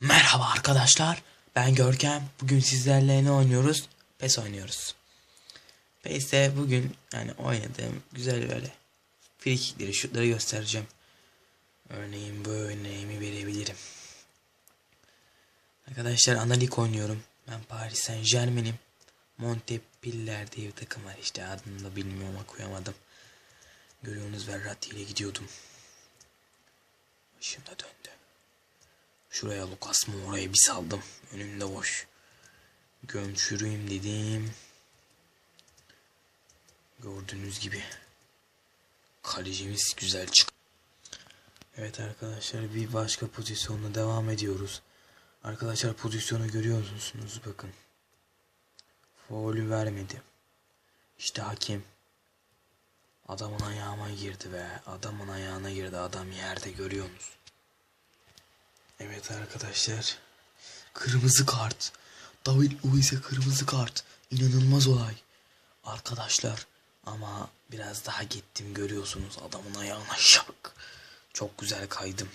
Merhaba arkadaşlar. Ben Görkem. Bugün sizlerle ne oynuyoruz? PES oynuyoruz. PES'te bugün yani oynadığım güzel böyle frikikleri, şutları göstereceğim. Örneğin bu örneğimi verebilirim. Arkadaşlar analik oynuyorum. Ben Paris Saint Germain'im. Montpellier diye bir takım var işte adını da bilmiyorum okuyamadım. Görüyorsunuz Verratti ile gidiyordum. Başım da döndü. Şuraya Lucas Moura'yı bir saldım. Önümde boş. Gömçürüyüm dedim. Gördüğünüz gibi. Kalecimiz güzel çık. Evet arkadaşlar bir başka pozisyonla devam ediyoruz. Arkadaşlar pozisyonu görüyor musunuz? Bakın. Faulü vermedi. İşte hakem. Adamın ayağıma girdi be. Adamın ayağına girdi. Adam yerde görüyorsunuz. Evet arkadaşlar. Kırmızı kart. David Luiz'e kırmızı kart. İnanılmaz olay. Arkadaşlar ama biraz daha gittim görüyorsunuz adamın ayağına şak. Çok güzel kaydım.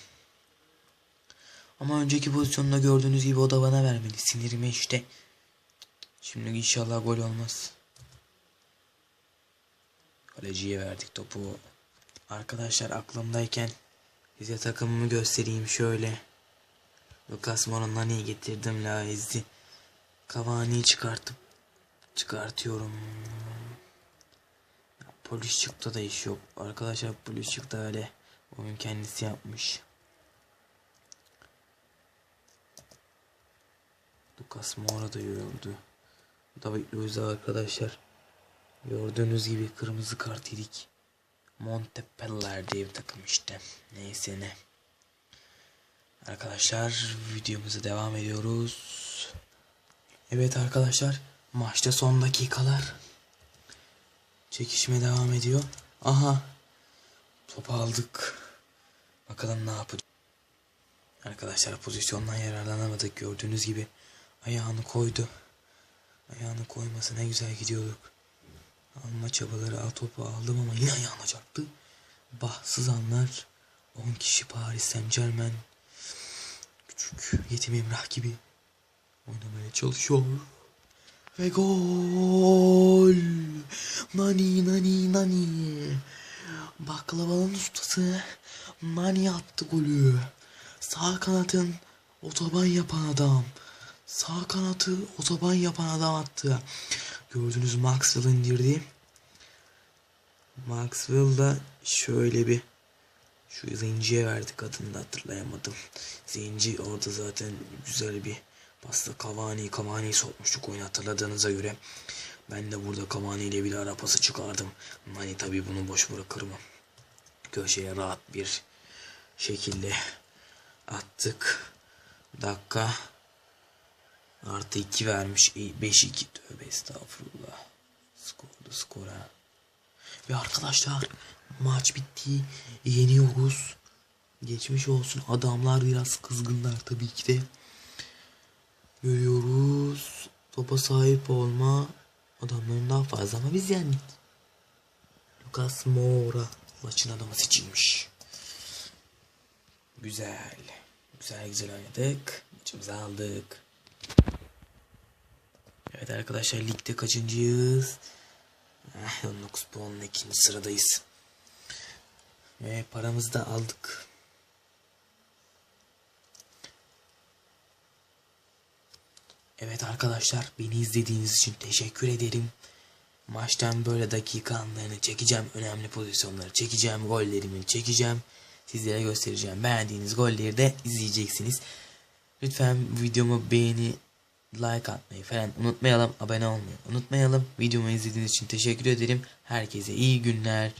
Ama önceki pozisyonda gördüğünüz gibi o da bana vermedi. Sinirime işte. Şimdi inşallah gol olmaz. Kaleciye verdik topu. Arkadaşlar aklımdayken size takımımı göstereyim şöyle. Lucas Moura'ndan iyi getirdim Laiz'i. Cavani'yi çıkartıp çıkartıyorum. Polis çıktı da iş yok. Arkadaşlar polis çıktı öyle. Oyun kendisi yapmış. Lucas Moura da yoruldu. David Luiz arkadaşlar. Gördüğünüz gibi kırmızı kart yedik. Montpellier diye bir takım işte. Neyse ne. Arkadaşlar videomuza devam ediyoruz. Evet arkadaşlar maçta son dakikalar. Çekişme devam ediyor. Aha topu aldık. Bakalım ne yapacak. Arkadaşlar pozisyondan yararlanamadık gördüğünüz gibi. Ayağını koydu. Ayağını koyması ne güzel gidiyorduk. Alma çabaları al topu aldım ama yine ayağıma çarptı. Bahtsız anlar. 10 kişi Paris Saint Germain küçük yetim Emrah gibi oynamaya çalışıyor. Ve gol! Nani nani nani. Baklavanın ustası Nani attı golü. Sağ kanatın otoban yapan adam. Sağ kanatı otoban yapan adam attı. Gördünüz Maxwell indirdi. Maxwell da şöyle bir şu Zenci'ye verdik adını da hatırlayamadım. Zenci orada zaten güzel bir pasta Cavani Cavani'yi sokmuştuk oyunu hatırladığınıza göre. Ben de burada Cavani ile bir ara pası çıkardım. Hani tabi bunu boş bırakır mı? Köşeye rahat bir şekilde attık. Dakika artı 2 vermiş. 5-2 tövbe estağfurullah. Skordu skora. Ve arkadaşlar maç bitti. Yeniyoruz. Geçmiş olsun. Adamlar biraz kızgınlar tabii ki de. Görüyoruz. Topa sahip olma. Adamların daha fazla ama biz yendik. Lucas Moura maçın adamı seçilmiş. Güzel. Güzel güzel oynadık. Maçımızı aldık. Evet arkadaşlar ligde kaçıncıyız? Eh, 19 puanla ikinci sıradayız. Ve paramızı da aldık. Evet arkadaşlar beni izlediğiniz için teşekkür ederim. Maçtan böyle dakika anlarını çekeceğim. Önemli pozisyonları çekeceğim. Gollerimi çekeceğim. Sizlere göstereceğim. Beğendiğiniz golleri de izleyeceksiniz. Lütfen videomu beğeni, like atmayı falan unutmayalım. Abone olmayı unutmayalım. Videomu izlediğiniz için teşekkür ederim. Herkese iyi günler.